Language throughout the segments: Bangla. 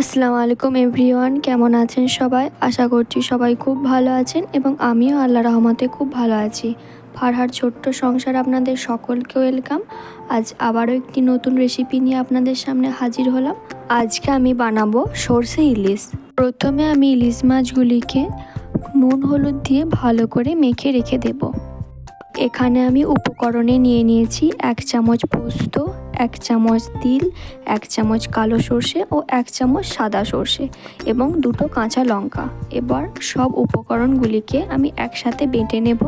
আসসালামু আলাইকুম এভরিওয়ান, কেমন আছেন সবাই? আশা করছি সবাই খুব ভালো আছেন এবং আমিও আল্লাহ রহমতে খুব ভালো আছি। ফারহার ছোট্ট সংসার আপনাদের সকলকে ওয়েলকাম আজ আবারও একটি নতুন রেসিপি নিয়ে আপনাদের সামনে হাজির হলাম। আজকে আমি বানাবো সর্ষে ইলিশ। প্রথমে আমি ইলিশ মাছগুলিকে নুন, হলুদ দিয়ে ভালো করে মেখে রেখে দেবো। এখানে আমি উপকরণে নিয়ে নিয়েছি এক চামচ পোস্ত এক চামচ তিল, এক চামচ কালো সর্ষে ও এক চামচ সাদা সর্ষে এবং দুটো কাঁচা লঙ্কা। এবার সব উপকরণগুলিকে আমি একসাথে বেটে নেব।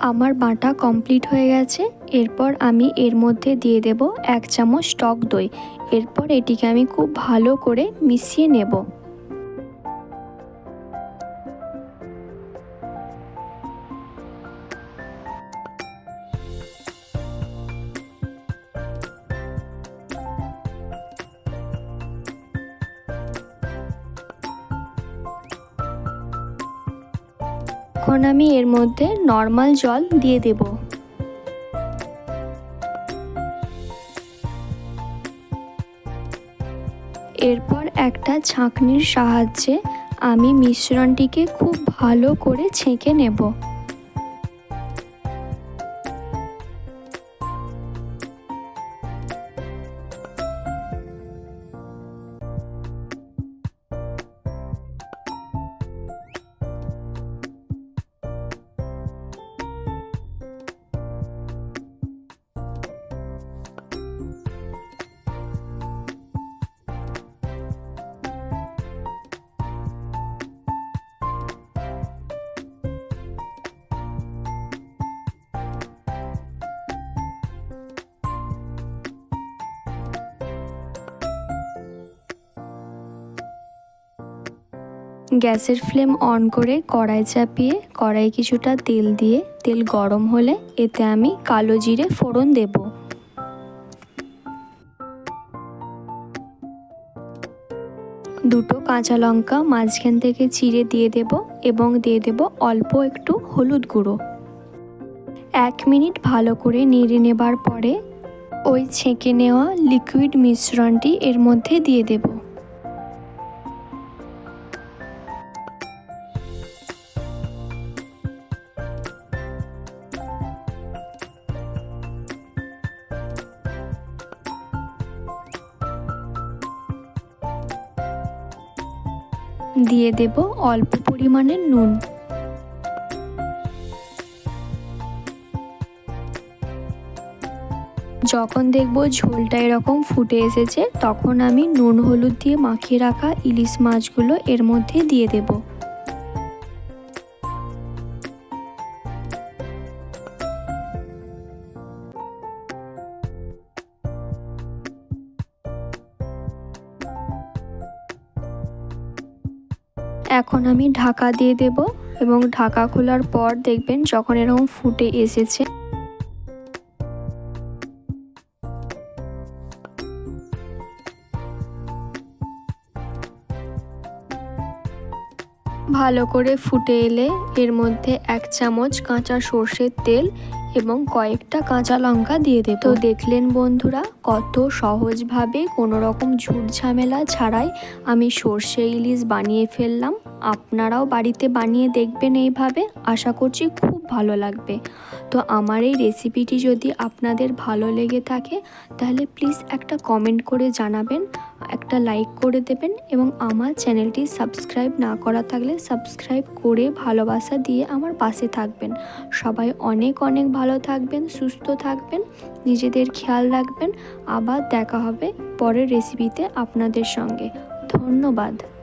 আমার বাঁটা কমপ্লিট হয়ে গেছে। এরপর আমি এর মধ্যে দিয়ে দেব এক চামচ টক দই। এরপর এটিকে আমি খুব ভালো করে মিশিয়ে নেব। এখন আমি এর মধ্যে নর্মাল জল দিয়ে দেব। এরপর একটা ছাঁকনির সাহায্যে আমি মিশ্রণটিকে খুব ভালো করে ছেঁকে নেব। গ্যাসের ফ্লেম অন করে কড়াই চাপিয়ে কড়াই কিছুটা তেল দিয়ে, তেল গরম হলে এতে আমি কালো জিরে ফোড়ন দেব। দুটো কাঁচা লঙ্কা মাঝখান থেকে চিড়ে দিয়ে দেব এবং দিয়ে দেব অল্প একটু হলুদ গুঁড়ো। এক মিনিট ভালো করে নেড়ে নেবার পরে ওই ছেঁকে নেওয়া লিকুইড মিশ্রণটি এর মধ্যে দিয়ে দেবো। দিয়ে দেব অল্প পরিমাণের নুন। যখন দেখব ঝোলটা এরকম ফুটে এসেছে, তখন আমি নুন হলুদ দিয়ে মাখিয়ে রাখা ইলিশ মাছগুলো এর মধ্যে দিয়ে দেবো। এখন আমি ঢাকা দিয়ে দেব এবং ঢাকা খোলার পর দেখবেন যখন এরকম ফুটে এসেছে। ভালো করে ফুটে এলে এর মধ্যে এক চামচ কাঁচা সর্ষের তেল এবং কয়েকটা কাঁচা লঙ্কা দিয়ে দেব। তো দেখলেন বন্ধুরা, কত সহজভাবে কোনো রকম ঝুট ঝামেলা ছাড়াই আমি সর্ষে ইলিশ বানিয়ে ফেললাম। আপনারাও বাড়িতে বানিয়ে দেখবেন এইভাবে। আশা করছি খুব ভালো লাগবে। তো আমার এই রেসিপিটি যদি আপনাদের ভালো লেগে থাকে, তাহলে প্লিজ একটা কমেন্ট করে জানাবেন, একটা লাইক করে দেবেন এবং আমার চ্যানেলটি সাবস্ক্রাইব না করা থাকলে সাবস্ক্রাইব করে ভালোবাসা দিয়ে আমার পাশে থাকবেন। সবাই অনেক অনেক ভালো থাকবেন, সুস্থ থাকবেন, নিজেদের খেয়াল রাখবেন। আবার দেখা হবে পরের রেসিপিতে আপনাদের সঙ্গে। ধন্যবাদ।